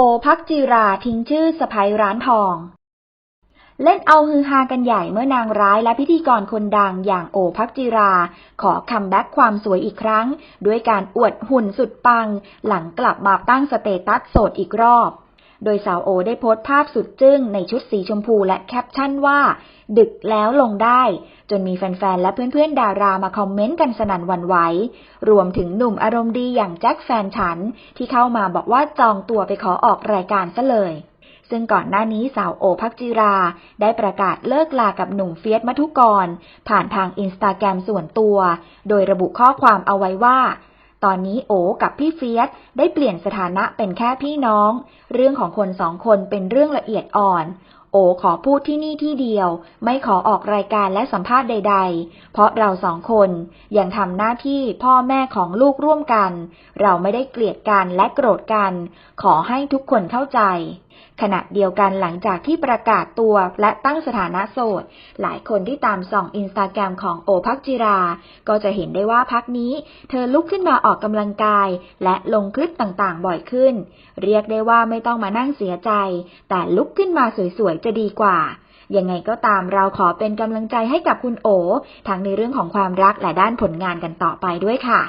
โอพักจิราทิ้งชื่อสะพายร้านทอง เล่นเอาฮือฮากันใหญ่เมื่อนางร้ายและพิธีกรคนดังอย่างโอพักจิรา ขอคัมแบ็กความสวยอีกครั้ง ด้วยการอวดหุ่นสุดปัง หลังกลับมาตั้งสเตตัสโสดอีกรอบ โดยสาวโอได้โพสต์ภาพสุดจึ้งในชุดสีชมพูและแคปชั่นว่า ดึกแล้วลงได้ จนมีแฟนๆ และเพื่อนๆ ดารามาคอมเมนต์กันสนั่นวันไหว รวมถึงหนุ่มอารมณ์ดีอย่างแจ็คแฟนฉัน ที่เข้ามาบอกว่าจองตัวไปขอออกรายการซะเลยซึ่งก่อนหน้านี้สาวโอพักจิรา ได้ประกาศเลิกลากับหนุ่มเฟียสมัทุกร ผ่านทางอินสตาแกรมส่วนตัว โดยระบุข้อความเอาไว้ว่า ตอนนี้โอกับพี่เฟียสได้เปลี่ยนสถานะเป็นแค่พี่น้อง เรื่องของคนสองคนเป็นเรื่องละเอียดอ่อน โอขอพูดที่นี่ที่เดียว ไม่ขอออกรายการและสัมภาษณ์ใด ๆ เพราะเราสองคนยังทำหน้าที่พ่อแม่ของลูกร่วมกัน เราไม่ได้เกลียดกันและโกรธกัน ขอให้ทุกคนเข้าใจ ขณะเดียวกันหลังจากที่ประกาศตัวและตั้งสถานะโสด หลายคนที่ตามส่องอินสตาแกรมของโอพักจิรา ก็จะเห็นได้ว่าพักนี้ เธอลุกขึ้นมาออกกำลังกาย และลงคลิปต่างๆ บ่อยขึ้น เรียกได้ว่าไม่ต้องมานั่งเสียใจ แต่ลุกขึ้นมาสวยๆจะดีกว่ายังไงก็ตามเราขอเป็นกำลังใจให้กับคุณโอ ทั้งในเรื่องของความรักและด้านผลงานกันต่อไปด้วยค่ะ